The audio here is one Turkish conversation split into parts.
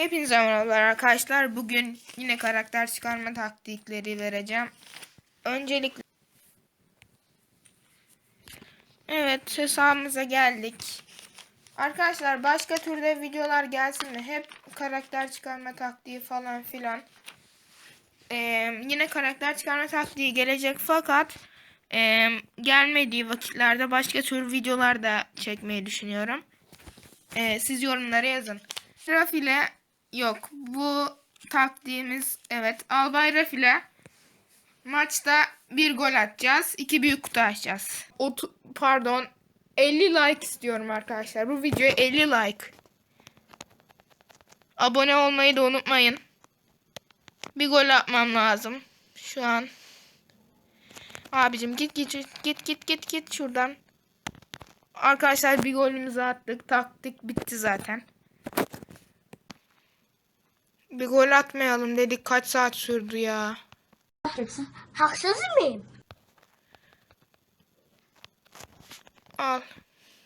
Hepinize merhabalar arkadaşlar. Bugün yine karakter çıkarma taktikleri vereceğim. Öncelikle Evet hesabımıza geldik. Arkadaşlar başka türde videolar gelsin mi? Hep karakter çıkarma taktiği falan filan. Ee, yine karakter çıkarma taktiği gelecek fakat e, gelmediği vakitlerde başka tür videolar da çekmeyi düşünüyorum. Ee, siz yorumlara yazın. Raf ile yok. Bu taktiğimiz evet. Albay Raf ile maçta bir gol atacağız. iki büyük kutu açacağız. Otu, pardon. 50 like istiyorum arkadaşlar. Bu videoya 50 like. Abone olmayı da unutmayın. Bir gol atmam lazım. Şu an. Abicim git git git git git git şuradan. Arkadaşlar bir golümüzü attık. Taktik bitti zaten. Bir gol atmayalım dedik. Kaç saat sürdü ya. yapacaksın? Haksız mıyım? Al.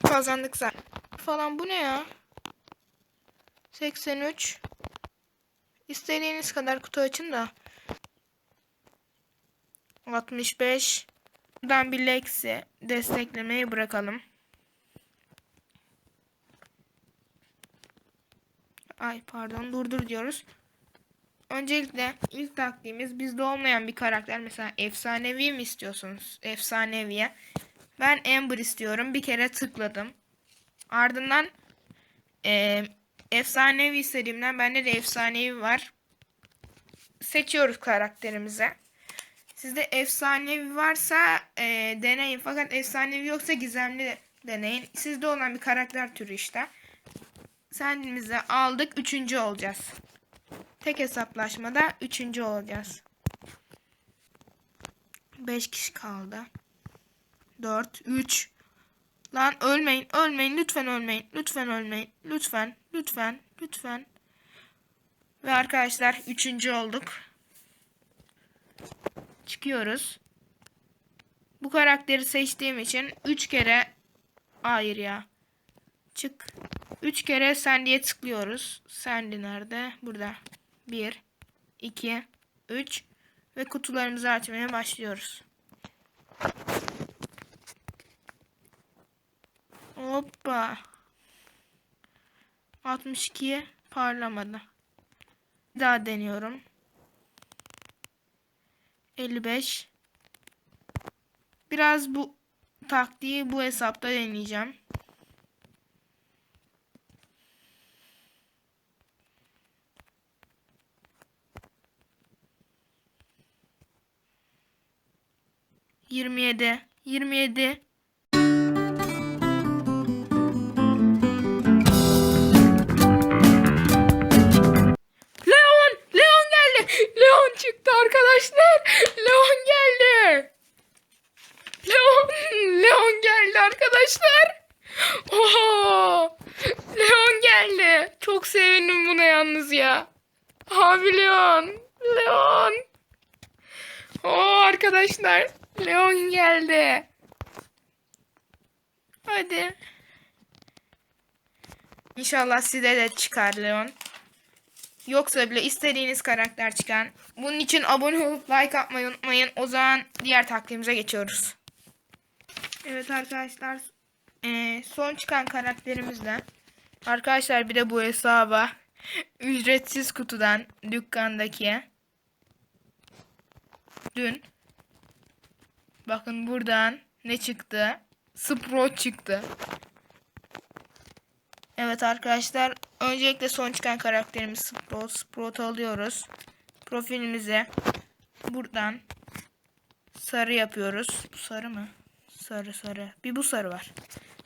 Kazandık zaten. Falan bu ne ya? 83. İstediğiniz kadar kutu açın da. 65. Buradan bir Lex'i desteklemeyi bırakalım. Ay pardon durdur diyoruz. Öncelikle ilk taktiğimiz bizde olmayan bir karakter. Mesela efsanevi mi istiyorsunuz? Efsaneviye. Ben Amber istiyorum. Bir kere tıkladım. Ardından e, efsanevi istediğimden bende de efsanevi var. Seçiyoruz karakterimize. Sizde efsanevi varsa e, deneyin. Fakat efsanevi yoksa gizemli deneyin. Sizde olan bir karakter türü işte. Kendimize aldık. Üçüncü olacağız. Tek hesaplaşmada üçüncü olacağız. Beş kişi kaldı. 4, 3. Lan ölmeyin, ölmeyin, lütfen ölmeyin, lütfen ölmeyin, lütfen, lütfen, lütfen. Ve arkadaşlar üçüncü olduk. Çıkıyoruz. Bu karakteri seçtiğim için 3 kere hayır ya. Çık. 3 kere Sandy'ye tıklıyoruz. Sandy nerede? Burada. 1 2 3 ve kutularımızı açmaya başlıyoruz. Hoppa. 62 parlamadı. Bir daha deniyorum. 55. Biraz bu taktiği bu hesapta deneyeceğim. Yirmi yedi. Yirmi yedi. Leon! Leon geldi! Leon çıktı arkadaşlar! Leon geldi! Leon! Leon geldi arkadaşlar! Oha! Leon geldi! Çok sevindim buna yalnız ya. Abi Leon! Leon! Oo arkadaşlar! Leon geldi! Hadi. İnşallah size de çıkar Leon. Yoksa bile istediğiniz karakter çıkan. Bunun için abone olup like atmayı unutmayın. O zaman diğer taktiğimize geçiyoruz. Evet arkadaşlar. eee, son çıkan karakterimizle. Arkadaşlar bir de bu hesaba ücretsiz kutudan dükkandaki dün bakın buradan ne çıktı? Sprout çıktı. Evet arkadaşlar öncelikle son çıkan karakterimiz Sprout. Sprout alıyoruz. Profilimize buradan sarı yapıyoruz. Bu sarı mı? Sarı sarı. Bir bu sarı var.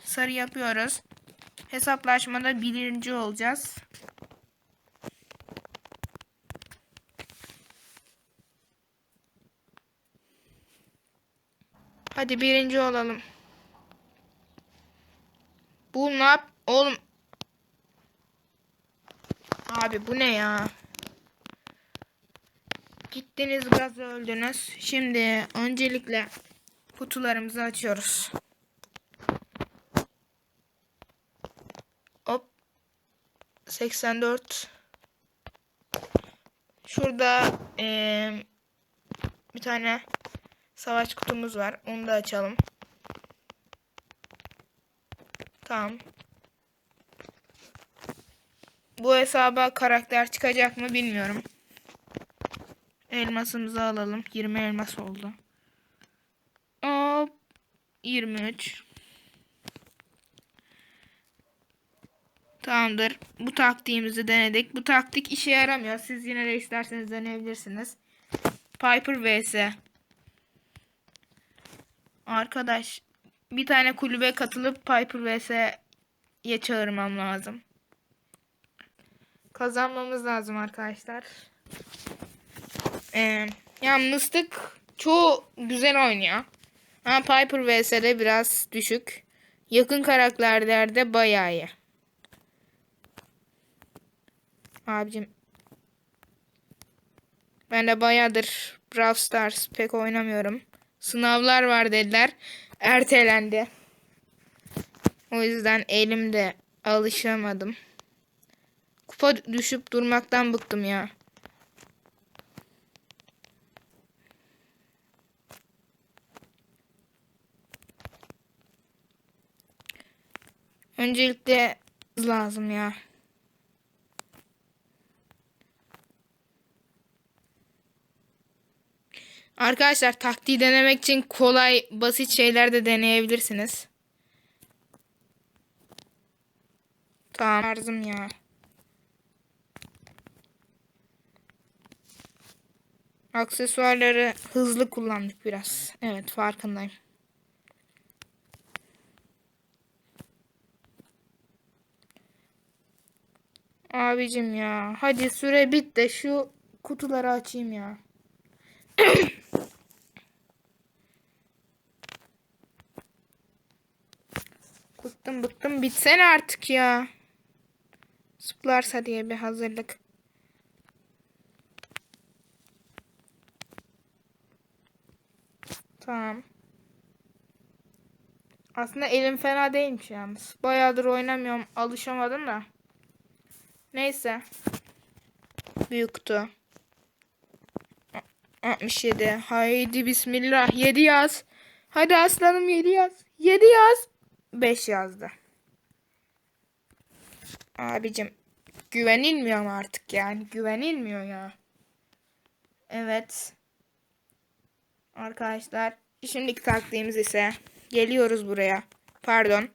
Sarı yapıyoruz. Hesaplaşmada birinci olacağız. Hadi birinci olalım. Bu ne yap? Oğlum Abi bu ne ya? Gittiniz gaz öldünüz. Şimdi öncelikle kutularımızı açıyoruz. Hop. 84 Şurada eee, bir tane savaş kutumuz var. Onu da açalım. Tamam. Bu hesaba karakter çıkacak mı bilmiyorum. Elmasımızı alalım. 20 elmas oldu. Hop. 23. Tamamdır. Bu taktiğimizi denedik. Bu taktik işe yaramıyor. Siz yine de isterseniz deneyebilirsiniz. Piper vs. Arkadaş bir tane kulübe katılıp Piper vs'ye çağırmam lazım. Kazanmamız lazım arkadaşlar. Ee, ya Mıstık çoğu güzel oynuyor. Ama Piper vs'de biraz düşük. Yakın karakterlerde bayağı iyi. Abicim. Ben de bayağıdır Brawl Stars pek oynamıyorum. Sınavlar var dediler. Ertelendi. O yüzden elimde alışamadım. Kupa düşüp durmaktan bıktım ya. Öncelikle lazım ya. Arkadaşlar taktiği denemek için kolay basit şeyler de deneyebilirsiniz. Tamam tarzım ya. Aksesuarları hızlı kullandık biraz. Evet farkındayım. Abicim ya. Hadi süre bit de şu kutuları açayım ya. Bıktım bitsene artık ya. Zıplarsa diye bir hazırlık. Tamam. Aslında elim fena değilmiş yalnız. Bayağıdır oynamıyorum. Alışamadım da. Neyse. Büyük kutu. 67. Haydi bismillah. 7 yaz. Hadi aslanım 7 yaz. 7 yaz. 5 yazdı. Abicim güvenilmiyor mu artık yani? Güvenilmiyor ya. Evet. Arkadaşlar şimdiki taktiğimiz ise geliyoruz buraya. Pardon.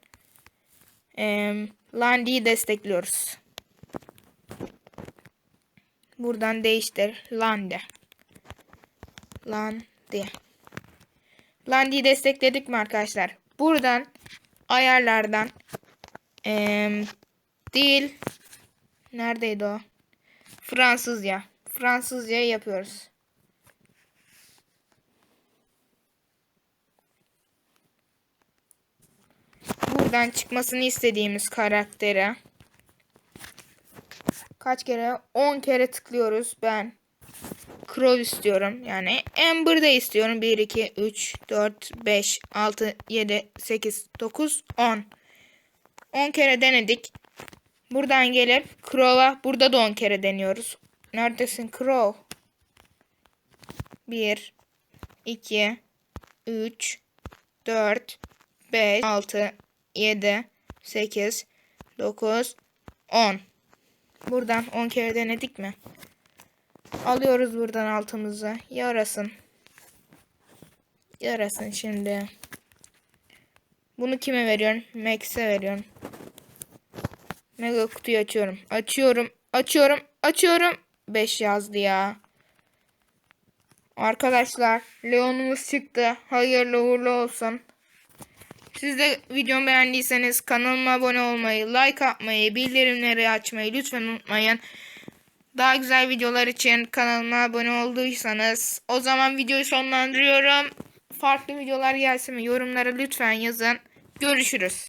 Ee, Landi'yi destekliyoruz. Buradan değiştir. Lande. Landi. Landi'yi destekledik mi arkadaşlar? Buradan ayarlardan eee dil neredeydi o? Fransızca. Fransızca yapıyoruz. Buradan çıkmasını istediğimiz karaktere kaç kere? 10 kere tıklıyoruz. Ben Crow istiyorum. Yani Amber'da istiyorum. 1, 2, 3, 4, 5, 6, 7, 8, 9, 10. 10 kere denedik. Buradan gelip Crow'a burada da 10 kere deniyoruz. Neredesin Crow? 1, 2, 3, 4, 5, 6, 7, 8, 9, 10. Buradan 10 kere denedik mi? Alıyoruz buradan altımızı. Yarasın. Yarasın şimdi. Bunu kime veriyorum? Max'e veriyorum. Mega kutuyu açıyorum. Açıyorum. Açıyorum. Açıyorum. 5 yazdı ya. Arkadaşlar Leon'umuz çıktı. Hayırlı uğurlu olsun. Siz de videomu beğendiyseniz kanalıma abone olmayı, like atmayı, bildirimleri açmayı lütfen unutmayın. Daha güzel videolar için kanalıma abone olduysanız o zaman videoyu sonlandırıyorum. Farklı videolar gelsin mi yorumlara lütfen yazın. Görüşürüz.